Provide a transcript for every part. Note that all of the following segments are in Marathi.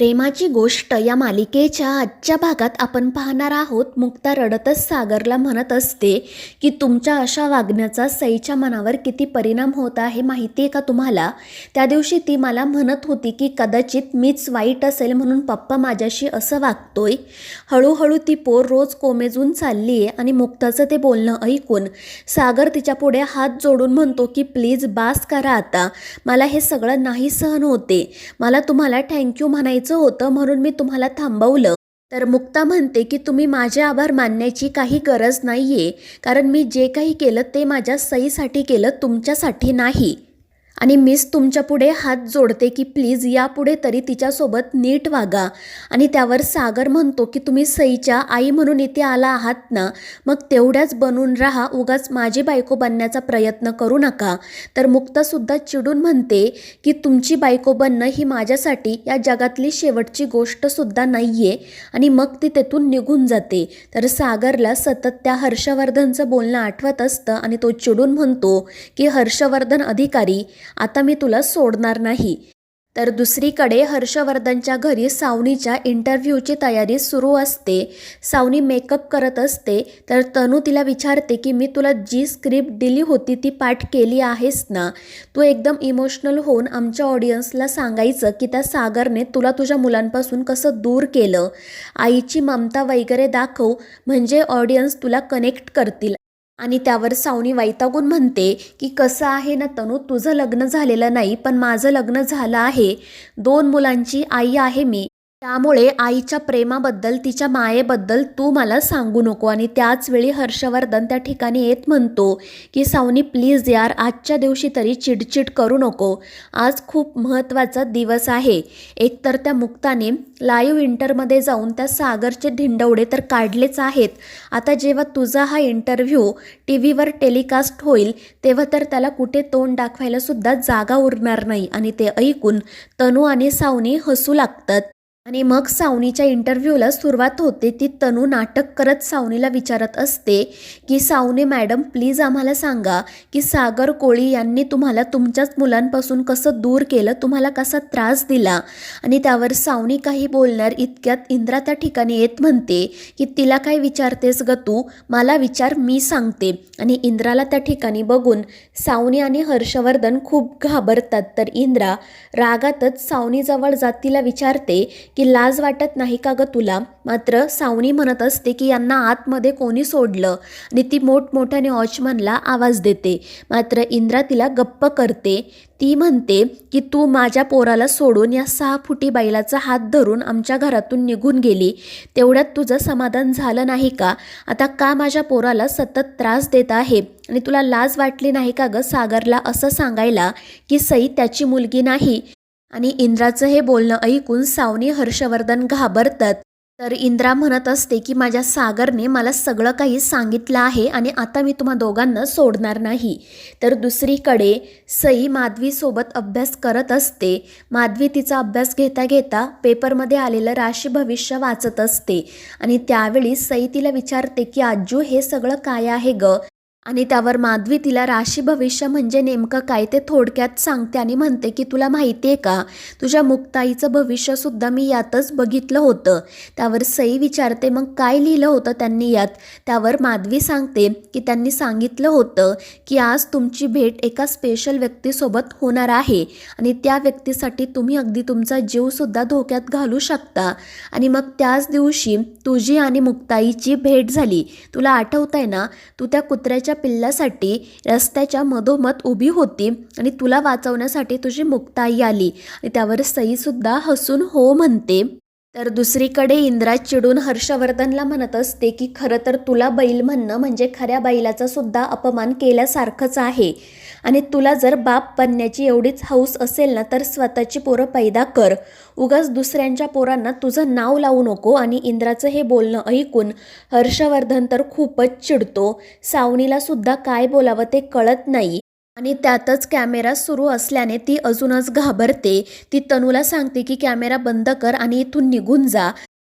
प्रेमाची गोष्ट या मालिकेच्या आजच्या भागात आपण पाहणार आहोत. मुक्ता रडतच सागरला म्हणत असते की तुमच्या अशा वागण्याचा सईच्या मनावर किती परिणाम होत आहे माहिती आहे का तुम्हाला त्या दिवशी ती मला म्हणत होती की कदाचित मीच वाईट असेल म्हणून पप्पा माझ्याशी असं वागतोय. हळूहळू ती पोर रोज कोमेजून चालली आहे आणि मुक्ताचं ते बोलणं ऐकून सागर तिच्या पुढे हात जोडून म्हणतो की प्लीज बास करा आता. मला हे सगळं नाही सहन होते. मला तुम्हाला थँक्यू म्हणायचं होतं म्हणून मी तुम्हाला थांबवलं. तर मुक्ता म्हणते की तुम्ही माझे आभार मानण्याची काही गरज नाही आहे कारण मी जे काही केलं ते माझ्या सईसाठी केलं तुमच्यासाठी नाही. आणि मिस तुमच्यापुढे हात जोडते की प्लीज यापुढे तरी तिच्यासोबत नीट वागा. आणि त्यावर सागर म्हणतो की तुम्ही सईच्या आई म्हणून इथे आला आहात ना मग तेवढ्याच बनून राहा उगाच माझी बायको बनण्याचा प्रयत्न करू नका. तर मुक्तासुद्धा चिडून म्हणते की तुमची बायको बनणं ही माझ्यासाठी या जगातली शेवटची गोष्टसुद्धा नाही आहे आणि मग ती तेथून निघून जाते. तर सागरला सतत त्या हर्षवर्धनचं बोलणं आठवत असतं आणि तो चिडून म्हणतो की हर्षवर्धन अधिकारी आता मी तुला सोडणार नाही. तर दुसरीकडे हर्षवर्धनच्या घरी सावनीच्या इंटरव्ह्यूची तयारी सुरू असते. सावनी मेकअप करत असते. तर तनू तिला विचारते की मी तुला जी स्क्रिप्ट दिली होती ती पाठ केली आहेस ना? तू एकदम इमोशनल होऊन आमच्या ऑडियन्सला सांगायचं की त्या सागरने तुला तुझ्या मुलांपासून कसं दूर केलं. आईची ममता वगैरे दाखव. म्हणजे ऑडियन्स तुला कनेक्ट करतील. आणि त्यावर सावनी वैतागून म्हणते की कसं आहे ना तनू तुझं लग्न झालेलं नाही पण माझं लग्न झालं आहे. दोन मुलांची आई आहे मी. त्यामुळे आईच्या प्रेमाबद्दल तिच्या मायेबद्दल तू मला सांगू नको. आणि त्याचवेळी हर्षवर्धन त्या ठिकाणी येत म्हणतो की सावनी प्लीज यार आजच्या दिवशी तरी चिडचिड करू नको. आज खूप महत्त्वाचा दिवस आहे. एकतर त्या मुक्ताने लाईव्ह इंटरमध्ये जाऊन त्या सागरचे धिंडवडे तर काढलेच आहेत. आता जेव्हा तुझा हा इंटरव्ह्यू टी व्हीवर टेलिकास्ट होईल तेव्हा तर त्याला कुठे तोंड दाखवायला सुद्धा जागा उरणार नाही. आणि ते ऐकून तनू आणि सावनी हसू लागतात. आणि मग सावनीच्या इंटरव्ह्यूला सुरुवात होते. ती तनू नाटक करत सावनीला विचारत असते की सावनी मॅडम प्लीज आम्हाला सांगा की सागर कोळी यांनी तुम्हाला तुमच्याच मुलांपासून कसं दूर केलं? तुम्हाला कसा त्रास दिला? आणि त्यावर सावनी काही बोलणार इतक्यात इंद्रा त्या ठिकाणी येत म्हणते की तिला काय विचारतेस ग तू? मला विचार मी सांगते. आणि इंद्राला त्या ठिकाणी बघून सावनी आणि हर्षवर्धन खूप घाबरतात. तर इंद्रा रागातच सावनीजवळ जात तिला विचारते की लाज वाटत नाही का ग तुला? मात्र सावनी म्हणत असते की यांना आतमध्ये कोणी सोडलं? आणि ती मोठमोठ्याने वॉचमनला आवाज देते. मात्र इंद्रा तिला गप्प करते. ती म्हणते की तू माझ्या पोराला सोडून या सहा फुटी बैलाचा हात धरून आमच्या घरातून निघून गेली. तेवढ्यात तुझं समाधान झालं नाही का? आता का माझ्या पोराला सतत त्रास देत आहे? आणि तुला लाज वाटली नाही का ग सागरला असं सांगायला की सई त्याची मुलगी नाही? आणि इंद्राचं हे बोलणं ऐकून सावनी हर्षवर्धन घाबरतात. तर इंद्रा म्हणत असते की माझ्या सागरने मला सगळं काही सांगितलं आहे आणि आता मी तुम्हा दोघांना सोडणार नाही. तर दुसरीकडे सई माधवीसोबत अभ्यास करत असते. माधवी तिचा अभ्यास घेता घेता पेपरमध्ये आलेलं राशी भविष्य वाचत असते. आणि त्यावेळी सई तिला विचारते की आजू हे सगळं काय आहे ग? आणि त्यावर माधवी तिला राशी भविष्य म्हणजे नेमकं काय ते थोडक्यात सांगते आणि म्हणते की तुला माहिती आहे का? तुझ्या मुक्ताईचं भविष्यसुद्धा मी यातच बघितलं होतं. त्यावर सई विचारते मग काय लिहिलं होतं त्यांनी यात? त्यावर माधवी सांगते की त्यांनी सांगितलं होतं की आज तुमची भेट एका स्पेशल व्यक्तीसोबत होणार आहे आणि त्या व्यक्तीसाठी तुम्ही अगदी तुमचा जीवसुद्धा धोक्यात घालू शकता. आणि मग त्याच दिवशी तुझी आणि मुक्ताईची भेट झाली. तुला आठवत आहे ना? तू त्या कुत्र्याच्या पिल्लासाठी रस्त्याच्या मधोमध उभी होती आणि तुला वाचवण्यासाठी तुझी मुक्ताई आली. आणि त्यावर सईसुद्धा हसून हो म्हणते. तर दुसरीकडे इंद्रा चिडून हर्षवर्धनला म्हणत असते की खरं तर तुला बैल म्हणणं म्हणजे खऱ्या बैलाचा सुद्धा अपमान केल्यासारखंच आहे. आणि तुला जर बाप बनण्याची एवढीच हौस असेल ना तर स्वतःची पोरं पैदा कर. उगाच दुसऱ्यांच्या पोरांना तुझं नाव लावू नको आणि इंद्राचं हे बोलणं ऐकून हर्षवर्धन तर खूपच चिडतो. सावनीला सुद्धा काय बोलावं ते कळत नाही. आणि त्यातच कॅमेरा सुरू असल्याने ती अजूनच घाबरते. ती तनूला सांगते की कॅमेरा बंद कर आणि इथून निघून जा.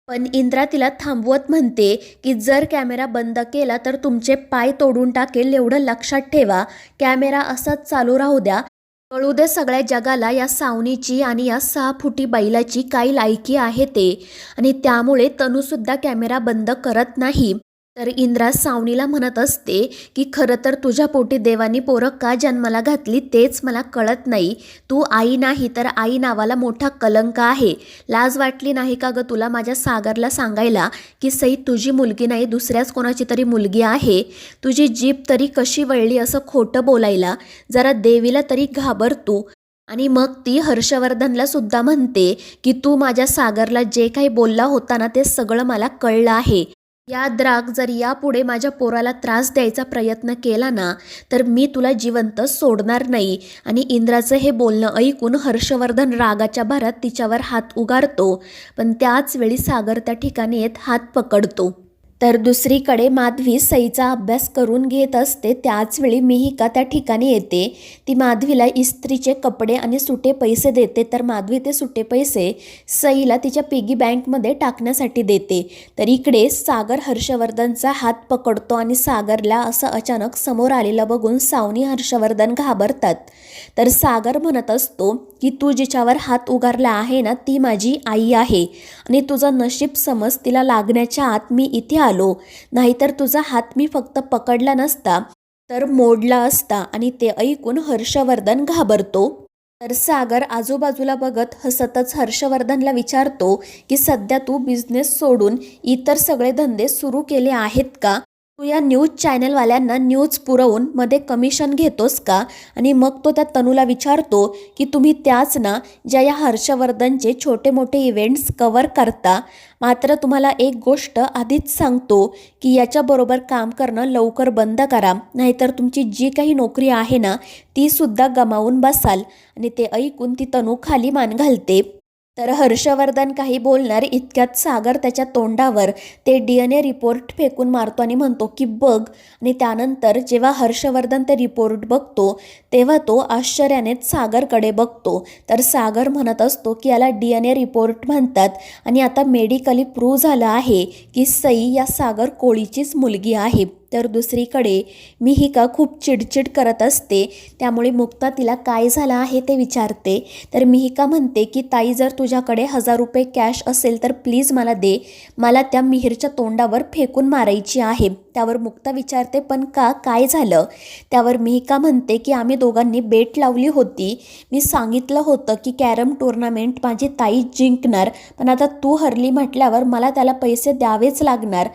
पण इंद्रा तिला थांबवत म्हणते की जर कॅमेरा बंद केला तर तुमचे पाय तोडून टाकेल एवढं लक्षात ठेवा. कॅमेरा असाच चालू राहू द्या. कळू दे सगळ्या जगाला या सावनीची आणि या सहा फुटी बैलाची काही लायकी आहे ते. आणि त्यामुळे तनूसुद्धा कॅमेरा बंद करत नाही. तर इंद्रा सावनीला म्हणत असते की खरं तर तुझ्या पोटी देवानी पोरं का जन्माला घातली तेच मला कळत नाही. तू आई नाही तर आई नावाला मोठा कलंक आहे. लाज वाटली नाही का ग तुला माझ्या सागरला सांगायला की सई तुझी मुलगी नाही दुसऱ्याच कोणाची तरी मुलगी आहे? तुझी जीभ तरी कशी वळली असं खोटं बोलायला? जरा देवीला तरी घाबर तू. आणि मग ती हर्षवर्धनला सुद्धा म्हणते की तू माझ्या सागरला जे काही बोलला होता ना ते सगळं मला कळलं आहे. या द्राग जर यापुढे माझ्या पोराला त्रास द्यायचा प्रयत्न केला ना तर मी तुला जिवंत सोडणार नाही. आणि इंद्राचं हे बोलणं ऐकून हर्षवर्धन रागाच्या भरात तिच्यावर हात उगारतो पण त्याच वेळी सागर त्या ठिकाणी येत हात पकडतो. तर दुसरीकडे माधवी सईचा अभ्यास करून घेत असते. त्याचवेळी मिहिका त्या ठिकाणी येते? ती माधवीला इस्त्रीचे कपडे आणि सुटे पैसे देते. तर माधवी ते सुटे पैसे सईला तिच्या पिगी बँकमध्ये टाकण्यासाठी देते. तर इकडे सागर हर्षवर्धनचा हात पकडतो आणि सागरला असं अचानक समोर आलेलं बघून सावनी हर्षवर्धन घाबरतात. तर सागर म्हणत असतो की तू जिच्यावर हात उगारला आहे ना ती माझी आई आहे. आणि तुझं नशीब समज तिला लागण्याच्या आत मी इथे आलो. नाहीतर तुझा हात मी फक्त पकडला नसता तर मोडला असता आणि ते ऐकून हर्षवर्धन घाबरतो. तर सागर आजूबाजूला बघत हसतच हर्षवर्धनला विचारतो की सध्या तू बिझनेस सोडून इतर सगळे धंदे सुरू केले आहेत का? तू या न्यूज चॅनलवाल्यांना न्यूज पुरवून मध्ये कमिशन घेतोस का? आणि मग तो त्या तनूला विचारतो की तुम्ही त्याच ना ज्या या हर्षवर्धनचे छोटे मोठे इव्हेंट्स कवर करता मात्र तुम्हाला एक गोष्ट आधीच सांगतो की याच्याबरोबर काम करणं लवकर बंद करा. नाहीतर तुमची जी काही नोकरी आहे ना ती सुद्धा गमावून बसाल. आणि ते ऐकून ती तनू खाली मान घालते. तर हर्षवर्धन काही बोलणार इतक्यात सागर त्याच्या तोंडावर ते डी एन ए रिपोर्ट फेकून मारतो आणि म्हणतो की बघ. आणि त्यानंतर जेव्हा हर्षवर्धन ते रिपोर्ट बघतो तेव्हा तो आश्चर्यानेच सागरकडे बघतो. तर सागर म्हणत असतो की याला डी एन ए रिपोर्ट म्हणतात आणि आता मेडिकली प्रूव्ह झालं आहे की सई या सागर कोळीचीच मुलगी आहे. तर दुसरीकडे मिहिका खूप चिडचिड करत असते त्यामुळे मुक्ता तिला काय झालं आहे ते विचारते. तर मिहिका म्हणते की ताई जर तुझ्याकडे हजार रुपये कॅश असेल तर प्लीज मला दे. मला त्या मिहीरच्या तोंडावर फेकून मारायची आहे. त्यावर मुक्ता विचारते पण का? काय झालं? त्यावर मिहिका म्हणते की आम्ही दोघांनी बेट लावली होती. मी सांगितलं होतं की कॅरम टुर्नामेंट माझी ताई जिंकणार पण आता तू हरली म्हटल्यावर मला त्याला पैसे द्यावेच लागणार.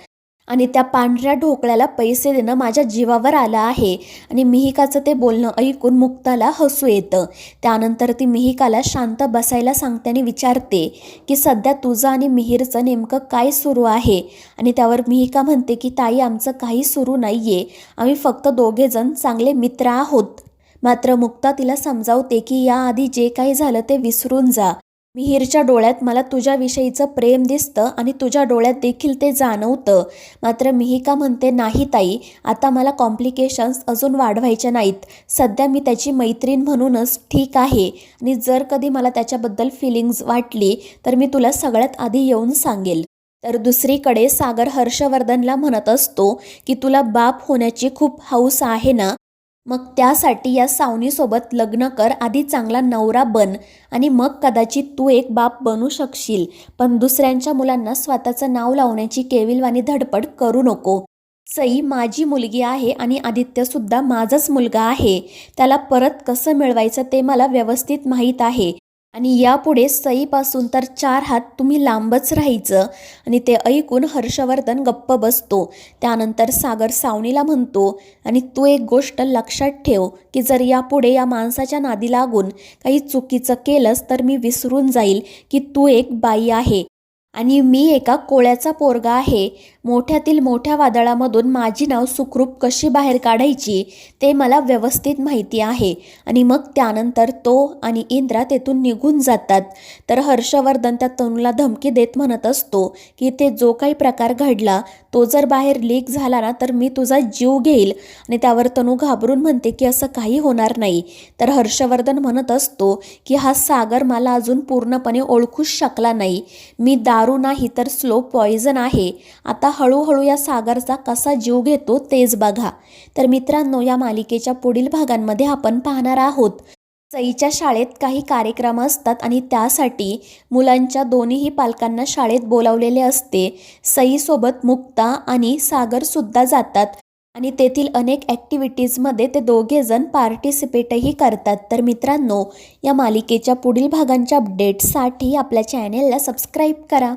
आणि त्या पांढऱ्या ढोकळ्याला पैसे देणं माझ्या जीवावर आलं आहे. आणि मिहिकाचं ते बोलणं ऐकून मुक्ताला हसू येतं. त्यानंतर ती मिहिकाला शांत बसायला सांगते आणि विचारते की सध्या तुझं आणि मिहीरचं नेमकं काय सुरू आहे? आणि त्यावर मिहिका म्हणते की ताई आमचं काही सुरू नाही आहे आम्ही फक्त दोघेजण चांगले मित्र आहोत. मात्र मुक्ता तिला समजावते की याआधी जे काही झालं ते विसरून जा. मिहीरच्या डोळ्यात मला तुझ्याविषयीचं प्रेम दिसतं आणि तुझ्या डोळ्यात देखील ते जाणवतं. मात्र मिहिका म्हणते नाही ताई आता मला कॉम्प्लिकेशन्स अजून वाढवायचे नाहीत. सध्या मी त्याची मैत्रीण म्हणूनच ठीक आहे. आणि जर कधी मला त्याच्याबद्दल फिलिंग्ज वाटली तर मी तुला सगळ्यात आधी येऊन सांगेल. तर दुसरीकडे सागर हर्षवर्धनला म्हणत असतो की तुला बाप होण्याची खूप हौस आहे ना? मग त्यासाठी या सावनीसोबत लग्न कर आधी चांगला नवरा बन आणि मग कदाचित तू एक बाप बनू शकशील. पण दुसऱ्यांच्या मुलांना स्वतःचं नाव लावण्याची केविलवाणी धडपड करू नको. सई माझी मुलगी आहे आणि आदित्यसुद्धा माझाच मुलगा आहे. त्याला परत कसं मिळवायचं ते मला व्यवस्थित माहीत आहे. आणि यापुढे सईपासून तर चार हात तुम्ही लांबच राहायचं. आणि ते ऐकून हर्षवर्धन गप्प बसतो. त्यानंतर सागर सावनीला म्हणतो आणि तू एक गोष्ट लक्षात ठेव की जर यापुढे या माणसाच्या नादी लागून काही चुकीचं केलंस तर मी विसरून जाईल की तू एक बाई आहे. आणि मी एका कोळ्याचा पोरगा आहे. मोठ्यातील मोठ्या वादळामधून माझी नाव सुखरूप कशी बाहेर काढायची ते मला व्यवस्थित माहिती आहे. आणि मग त्यानंतर तो आणि इंद्रा तेथून निघून जातात. तर हर्षवर्धन त्या तनूला धमकी देत म्हणत असतो की ते जो काही प्रकार घडला तो जर बाहेर लीक झाला ना तर मी तुझा जीव घेईल. आणि त्यावर तनू घाबरून म्हणते की असं काही होणार नाही. तर हर्षवर्धन म्हणत असतो की हा सागर मला अजून पूर्णपणे ओळखूच शकला नाही. मी दारू नाही तर स्लो पॉइझन आहे. आता हळूहळू या सागरचा कसा जीव घेतो तेच बघा. तर मित्रांनो या मालिकेच्या पुढील भागांमध्ये आपण पाहणार आहोत. सईच्या शाळेत काही कार्यक्रम असतात आणि त्यासाठी मुलांच्या दोन्हीही पालकांना शाळेत बोलावलेले असते. सईसोबत मुक्ता आणि सागरसुद्धा जातात आणि तेथील अनेक ॲक्टिव्हिटीजमध्ये ते दोघेजण पार्टिसिपेटही करतात. तर मित्रांनो या मालिकेच्या पुढील भागांच्या अपडेट्ससाठी आपल्या चॅनेलला सबस्क्राईब करा.